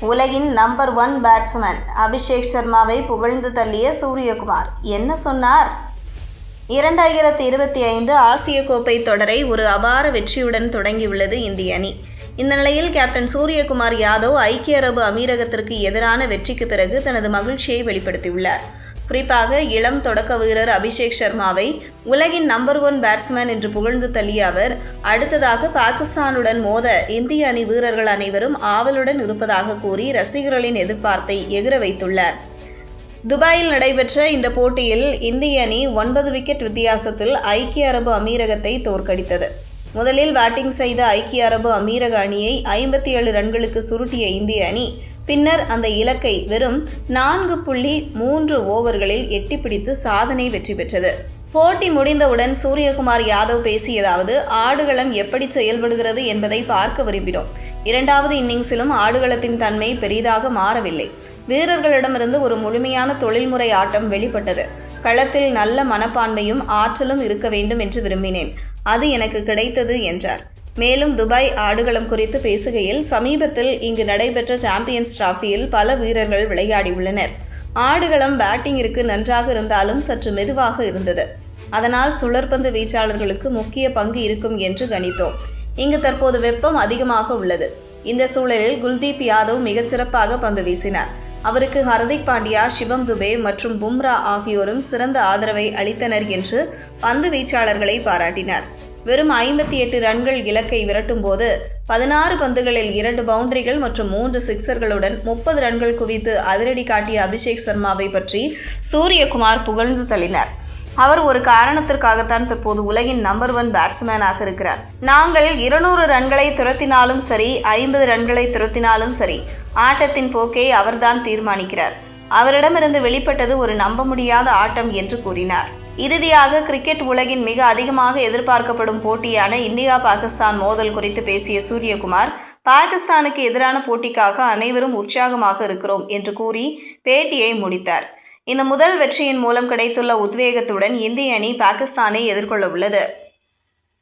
உலகின் number one batsman Abhishek சர்மாவை புகழ்ந்து தள்ளிய சூரியகுமார். என்ன சொன்னார்? இரண்டாயிரத்தி இருபத்தி ஐந்து ஆசிய கோப்பை தொடரை ஒரு அபார வெற்றியுடன் தொடங்கியுள்ளது இந்திய அணி. இந்த நிலையில் கேப்டன் சூரியகுமார் யாதவ் ஐக்கிய அரபு அமீரகத்திற்கு எதிரான வெற்றிக்கு பிறகு தனது மகிழ்ச்சியை வெளிப்படுத்தியுள்ளார். குறிப்பாக இளம் தொடக்க வீரர் அபிஷேக் சர்மாவை உலகின் நம்பர் ஒன் பேட்ஸ்மேன் என்று புகழ்ந்து தள்ளிய அவர் அடுத்ததாக பாகிஸ்தானுடன் மோத இந்திய அணி வீரர்கள் அனைவரும் ஆவலுடன் இருப்பதாக கூறி ரசிகர்களின் எதிர்பார்ப்பை எகிர வைத்துள்ளார். துபாயில் நடைபெற்ற இந்த போட்டியில் இந்திய அணி ஒன்பது விக்கெட் வித்தியாசத்தில் ஐக்கிய அரபு அமீரகத்தை தோற்கடித்தது. முதலில் பேட்டிங் செய்த ஐக்கிய அரபு அமீரக அணியை ஐம்பத்தி ஏழு ரன்களுக்கு சுருட்டிய இந்திய அணி பின்னர் அந்த இலக்கை வெறும் நான்கு புள்ளி மூன்று ஓவர்களில் எட்டிப்பிடித்து சாதனை வெற்றி பெற்றது. போட்டி முடிந்தவுடன் சூரியகுமார் யாதவ் பேசியதாவது ஆடுகளம் எப்படி செயல்படுகிறது என்பதை பார்க்க விரும்பினோம். இரண்டாவது இன்னிங்ஸிலும் ஆடுகளத்தின் தன்மை பெரிதாக மாறவில்லை. வீரர்களிடமிருந்து ஒரு முழுமையான தொழில்முறை ஆட்டம் வெளிப்பட்டது. களத்தில் நல்ல மனப்பான்மையும் ஆற்றலும் இருக்க வேண்டும் என்று விரும்பினேன். அது எனக்கு கிடைத்தது என்றார். மேலும் துபாய் ஆடுகளம் குறித்து பேசுகையில் சமீபத்தில் இங்கு நடைபெற்ற சாம்பியன்ஸ் டிராஃபியில் பல வீரர்கள் விளையாடியுள்ளனர் ஆடுகளம் பேட்டிங்கிற்கு நன்றாக இருந்தாலும் சற்று மெதுவாக இருந்தது. அதனால் சுழற்பந்து வீச்சாளர்களுக்கு முக்கிய பங்கு இருக்கும் என்று கணித்தோம். இங்கு தற்போது வெப்பம் அதிகமாக உள்ளது. இந்த சூழலில் குல்தீப் யாதவ் மிகச்சிறப்பாக பந்து வீசினார். அவருக்கு ஹர்திக் பாண்டியா சிவம் துபே மற்றும் பும்ரா ஆகியோரும் சிறந்த ஆதரவை அளித்தனர் என்று பந்து வீச்சாளர்களை பாராட்டினார். வெறும் ஐம்பத்தி எட்டு ரன்கள் இலக்கை விரட்டும் போது பதினாறு பந்துகளில் இரண்டு பவுண்டரிகள் மற்றும் மூன்று சிக்சர்களுடன் முப்பது ரன்கள் குவித்து அதிரடி காட்டிய அபிஷேக் சர்மாவை பற்றி சூரியகுமார் புகழ்ந்து தள்ளினார். அவர் ஒரு காரணத்திற்காகத்தான் தற்போது உலகின் நம்பர் ஒன் பேட்ஸ்மேனாக இருக்கிறார். நாங்கள் இருநூறு ரன்களை துரத்தினாலும் சரி ஐம்பது ரன்களை துரத்தினாலும் சரி ஆட்டத்தின் போக்கை அவர்தான் தீர்மானிக்கிறார். அவரிடமிருந்து வெளிப்பட்டது ஒரு நம்ப முடியாத ஆட்டம் என்று கூறினார். இறுதியாக கிரிக்கெட் உலகின் மிக அதிகமாக எதிர்பார்க்கப்படும் போட்டியான இந்தியா பாகிஸ்தான் மோதல் குறித்து பேசிய சூரியகுமார் பாகிஸ்தானுக்கு எதிரான போட்டிக்காக அனைவரும் உற்சாகமாக இருக்கிறோம் என்று கூறி பேட்டியை முடித்தார். இந்த முதல் வெற்றியின் மூலம் கிடைத்துள்ள உத்வேகத்துடன் இந்திய அணி பாகிஸ்தானை எதிர்கொள்ள உள்ளது